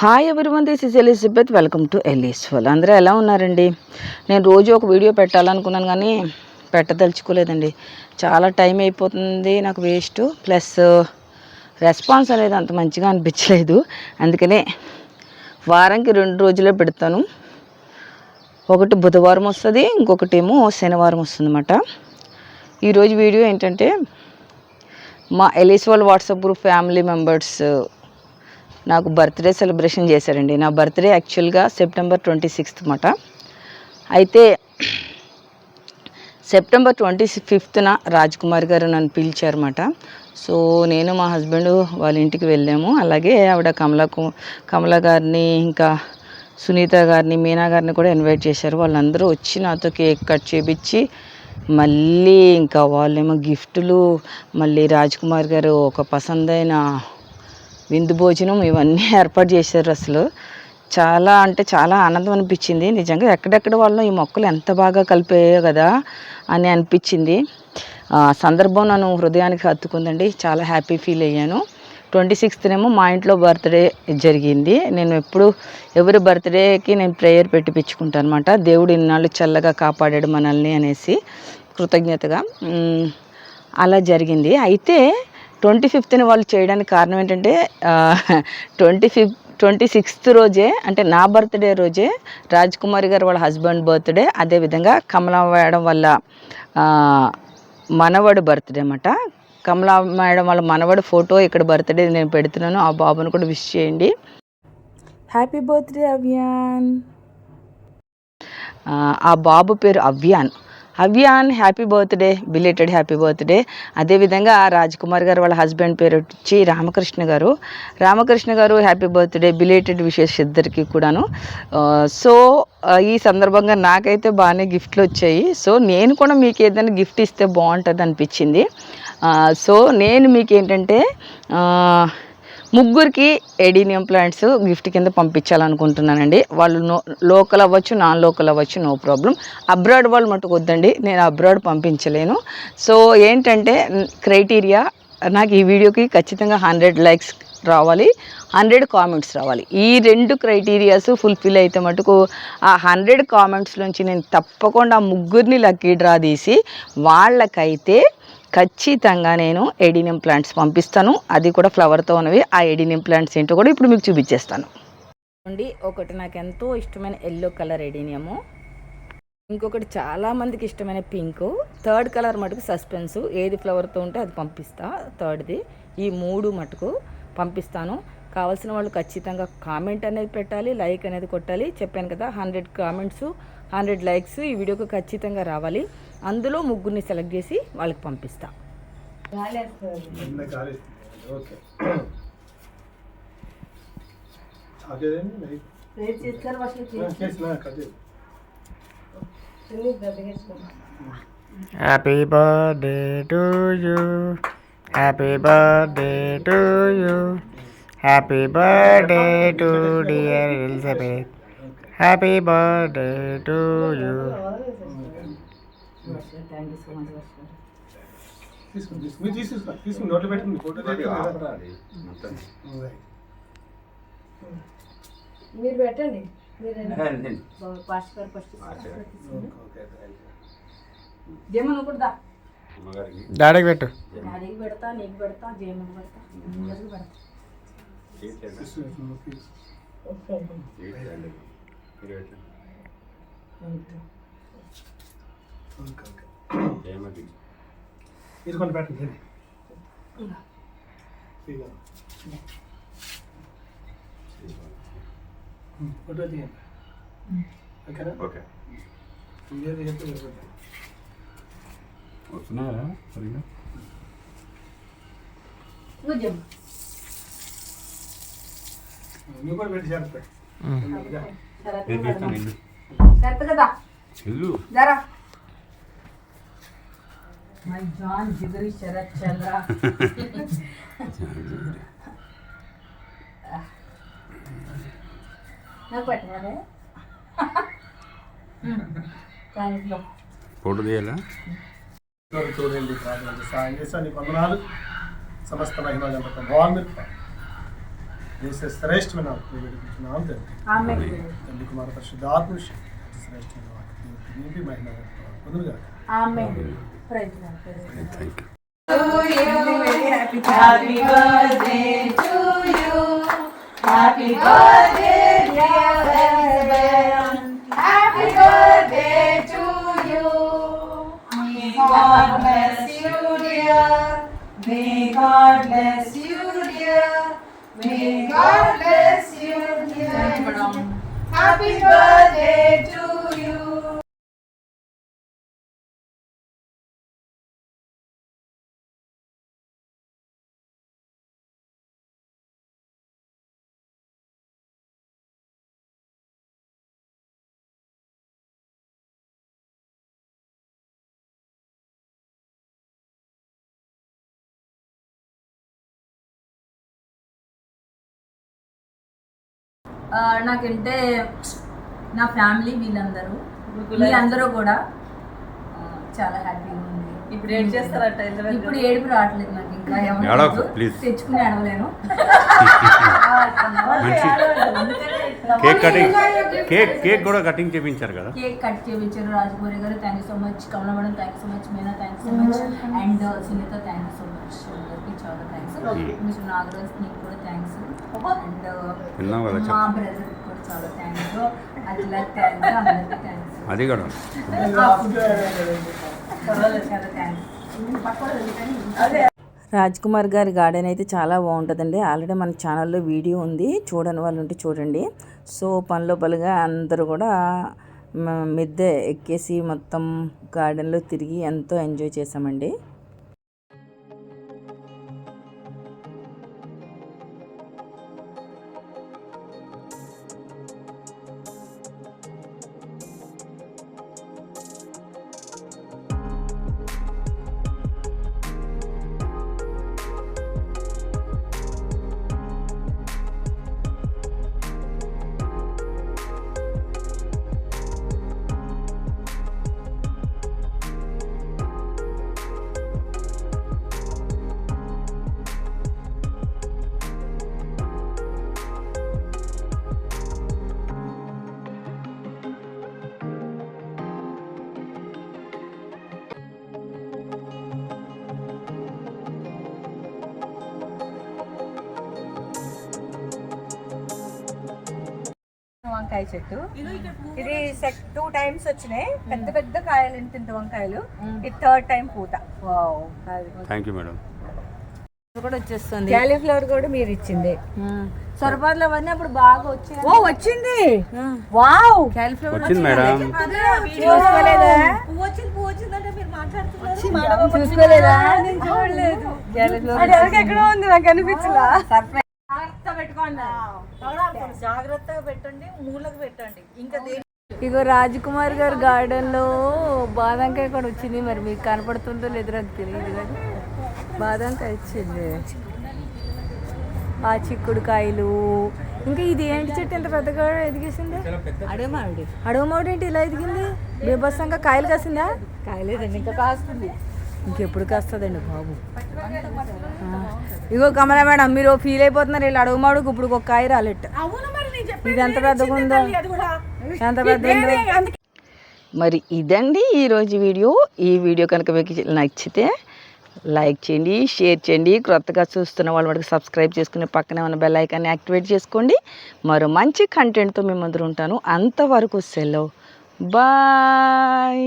Hi everyone this is Elizabeth welcome to ఎలీస్వల్ అందరూ ఎలా ఉన్నారండి? నేను రోజు ఒక వీడియో పెట్టాలనుకున్నాను కానీ పెట్టదలుచుకోలేదండి. చాలా టైం అయిపోతుంది నాకు వేస్ట్ ప్లస్ రెస్పాన్స్ అనేది అంత మంచిగా అనిపించలేదు. అందుకనే వారానికి రెండు రోజులే పెడతాను. ఒకటి బుధవారం వస్తుంది ఇంకొకటి ఏమో శనివారం వస్తుంది అన్నమాట ఈరోజు వీడియో ఏంటంటే మా ఎలీస్వాల్ వాట్సాప్ గ్రూప్ ఫ్యామిలీ మెంబర్స్ నాకు బర్త్డే సెలబ్రేషన్ చేశారండి. నా బర్త్డే యాక్చువల్గా సెప్టెంబర్ ట్వంటీ సిక్స్త్ మాట. అయితే సెప్టెంబర్ ట్వంటీ ఫిఫ్త్న రాజ్ కుమార్ గారు నన్ను పిలిచారన్నమాట సో నేను మా హస్బెండ్ వాళ్ళ ఇంటికి వెళ్ళాము. అలాగే ఆవిడ కమలా కమల గారిని ఇంకా సునీత గారిని మీనా గారిని కూడా ఇన్వైట్ చేశారు. వాళ్ళందరూ వచ్చి నాతో కేక్ కట్ చేపించి మళ్ళీ ఇంకా వాళ్ళేమో గిఫ్టులు మళ్ళీ రాజ్ కుమార్ గారు ఒక పసందైన విందు భోజనం ఇవన్నీ ఏర్పాటు చేశారు అసలు. చాలా అంటే చాలా ఆనందం అనిపించింది. నిజంగా ఎక్కడెక్కడ వాళ్ళు ఈ మొక్కలు ఎంత బాగా కలిపాయో కదా అని అనిపించింది. ఆ సందర్భం నన్ను హృదయానికి హత్తుకుందండి. చాలా హ్యాపీ ఫీల్ అయ్యాను. ట్వంటీ సిక్స్త్నేమో మా ఇంట్లో బర్త్డే జరిగింది. నేను ఎప్పుడు ఎవరి బర్త్డేకి నేను ప్రేయర్ పెట్టిపించుకుంటాను అనమాట దేవుడు ఇన్నాళ్ళు చల్లగా కాపాడాడు మనల్ని అనేసి కృతజ్ఞతగా. అలా జరిగింది. అయితే ట్వంటీ ఫిఫ్త్ని వాళ్ళు చేయడానికి కారణం ఏంటంటే ట్వంటీ ఫిఫ్ ట్వంటీ సిక్స్త్ రోజే అంటే నా బర్త్డే రోజే రాజ్ కుమారి గారు వాళ్ళ హస్బెండ్ బర్త్డే అదేవిధంగా కమలా మేడం వల్ల మనవడు బర్త్డే అన్నమాట. కమలా మేడం వాళ్ళ మనవడు ఫోటో ఇక్కడ బర్త్డే నేను పెడుతున్నాను ఆ బాబును కూడా విష్ చేయండి. హ్యాపీ బర్త్డే అవ్యాన్ ఆ బాబు పేరు Avyan. Avyan happy birthday belated happy birthday. అదేవిధంగా రాజ్ కుమార్ గారు వాళ్ళ హస్బెండ్ పేరు వచ్చి రామకృష్ణ గారు. రామకృష్ణ గారు హ్యాపీ బర్త్డే బిలేటెడ్ విషెస్ ఇద్దరికి కూడాను. సో ఈ సందర్భంగా నాకైతే బాగానే గిఫ్ట్లు వచ్చాయి. సో నేను కూడా మీకు ఏదైనా గిఫ్ట్ ఇస్తే బాగుంటుంది అనిపించింది. సో నేను మీకు ఏంటంటే ముగ్గురికి ఎడీనియం ప్లాంట్స్ గిఫ్ట్ కింద పంపించాలనుకుంటున్నానండి. వాళ్ళు నో లోకల్ అవ్వచ్చు నాన్ లోకల్ అవ్వచ్చు నో ప్రాబ్లం. అబ్రాడ్ వాళ్ళు మటుకు వద్దండి నేను అబ్రాడ్ పంపించలేను. సో ఏంటంటే క్రైటీరియా నాకు ఈ వీడియోకి ఖచ్చితంగా హండ్రెడ్ లైక్స్ రావాలి హండ్రెడ్ కామెంట్స్ రావాలి. ఈ రెండు క్రైటీరియాస్ ఫుల్ఫిల్ అయితే మటుకు ఆ హండ్రెడ్ కామెంట్స్ నుంచి నేను తప్పకుండా ముగ్గురిని లక్కీ డ్రా తీసి వాళ్ళకైతే ఖచ్చితంగా నేను ఎడినియం ప్లాంట్స్ పంపిస్తాను. అది కూడా ఫ్లవర్తో ఉన్నవి. ఆ ఎడినియం ప్లాంట్స్ ఏంటో కూడా ఇప్పుడు మీకు చూపించేస్తాను. అండి ఒకటి నాకు ఎంతో ఇష్టమైన ఎల్లో కలర్ ఎడినియము ఇంకొకటి చాలామందికి ఇష్టమైన పింక్ థర్డ్ కలర్ మటుకు సస్పెన్స్ ఏది ఫ్లవర్తో ఉంటే అది పంపిస్తా. థర్డ్ది ఈ మూడు మటుకు పంపిస్తాను. కావాల్సిన వాళ్ళు ఖచ్చితంగా కామెంట్ అనేది పెట్టాలి లైక్ అనేది కొట్టాలి. చెప్పాను కదా హండ్రెడ్ కామెంట్స్ హండ్రెడ్ లైక్స్ ఈ వీడియోకి ఖచ్చితంగా రావాలి. అందులో ముగ్గురిని సెలెక్ట్ చేసి వాళ్ళకి పంపిస్తా. నిన్న గాలి ఓకే. అదేండి నైట్ చేసిన కదే Happy birthday to you. Happy birthday to you. Happy birthday to dear Elizabeth. Happy birthday to you. తీసుకుని తీసుకుని మీరు పెట్టండి డాడీకి పెట్టు డాడీకి పెడతా నీకు పెడతా జయమని పెడతా పెడతా తీసుకొని పెట్టండి ఫోటో తీయండి ఓకేనా ఓకే ఇంకేది చెప్తే సరిపోతుంది. వస్తున్నారా సరిగ్గా నువ్వు జమ్మ నువ్వు కూడా పెట్టి చేస్తా తెప్పిస్తాను ఇల్లు కరెక్ట్ కదా ఇల్లు జరా. మై జాన్ జిగరి శరత్ చంద్ర. నాకు పెట్టమనే దాంట్లో. ఫోటో తీయాలా? చూడండి సాయం నీకు వందనాలు. సమస్త మహిమ బాగుంది. जैसे श्रेष्ठ में नाम नाम देते हैं कुमार परिशुद्धात्म श्रेष्ठ में नाम ये भी महिला बदल जाता है आमीन thank you Happy birthday to you. Happy birthday, dear Elizabeth. Happy birthday to you. May God bless you, dear. May God bless you. Praise lord, praise lord. Thank you ఆ, నాకంటే నా ఫ్యామిలీ వీళ్ళందరూ వీళ్ళందరూ కూడా చాలా హ్యాపీగా ఉంది. ఇప్పుడు ఏం చేస్తారట ఇప్పుడు ఏడుపు రావట్లేదు నాకు ఇంకా. తెచ్చుకుని అడవలేను కేక్ కటింగ్ కేక్ కేక్ కూడా కటింగ్ చేయించారు కదా? కేక్ కట్ చేయించారు రాజమౌరి గారు. Thank you so much Kamala madam thank you so much Meena thank you so much and Sunitha thank you so much అందరికి చాలా థ్యాంక్స్ మిస్టర్ నాగరాజ్ నీకు కూడా థ్యాంక్స్ అండ్ విన్నావు కదా మా బ్రదర్ కూడా చాలా థ్యాంక్స్ అట్లా థ్యాంక్స్ అందరికీ థ్యాంక్స్ అది కూడా చాలా థ్యాంక్స్ రాజ్ కుమార్ గారి గార్డెన్ అయితే చాలా బాగుంటుందండి. ఆల్రెడీ మన ఛానల్లో వీడియో ఉంది. చూడని వాళ్ళు ఉంటే చూడండి. సో పనిలోపలగా అందరూ కూడా మిద్దె ఎక్కేసి మొత్తం గార్డెన్లో తిరిగి ఎంతో ఎంజాయ్ చేసామండి వంకాయ చెట్టు. ఇది సెట్ టూ టైమ్స్ వచ్చినాయి. పెద్ద పెద్ద కాయలు ఇంత వంకాయలు? ఇది థర్డ్ టైం పూత. థ్యాంక్ యూ మేడం కూడా వచ్చేస్తుంది. క్యాలీఫ్లవర్ కూడా మీరు ఇచ్చింది. సొరబాద్లో అవన్నీ అప్పుడు బాగా వచ్చాయి. ఓ వచ్చింది. వావ్ వచ్చింది మేడం చూసుకోలేదా? చూసుకోలేదా? అది ఎవరికి ఎక్కడో ఉంది నాకు అనిపించలా. జాగ్రత్తగా పెట్టండి మూలకు పెట్టండి. ఇంకా ఇగో రాజ్కుమార్ గారి గార్డెన్లో బాదంకాయ కూడా వచ్చింది మరి మీకు కనపడుతుందో లేదో నాకు తెలియదు కానీ బాదంకాయ వచ్చింది ఆ చిక్కుడుకాయలు. ఇంకా ఇది ఏంటి చెట్టు? ఎంత పెద్దగా ఎదిగేసింది? అడే మామిడి. అడవి మామిడి ఏంటి ఇలా ఎదిగింది? బీభత్సంగా కాయలు కాసిందా? కాయలేదండి ఇంకా కాస్తుంది. ఇంకెప్పుడు కాస్తుందండి బాబు. ఇగో కమలా మేడం మీరు ఫీల్ అయిపోతున్నారు వీళ్ళు అడవి మామిడికి ఇప్పుడు ఒక కాయ రాలెట్ట. ఇది ఎంత పెద్దగా ఉందో? ఎంత పెద్ద ఉందో? మరి ఇదండి ఈరోజు వీడియో. ఈ వీడియో కనుక మీకు నచ్చితే లైక్ చేయండి షేర్ చేయండి. క్రొత్తగా చూస్తున్న వాళ్ళు వాటికి సబ్స్క్రైబ్ చేసుకుని పక్కనే ఉన్న బెల్ ఐకాన్ని యాక్టివేట్ చేసుకోండి. మరో మంచి కంటెంట్తో మీ ముందర ఉంటాను. అంతవరకు సెలవు. బాయ్.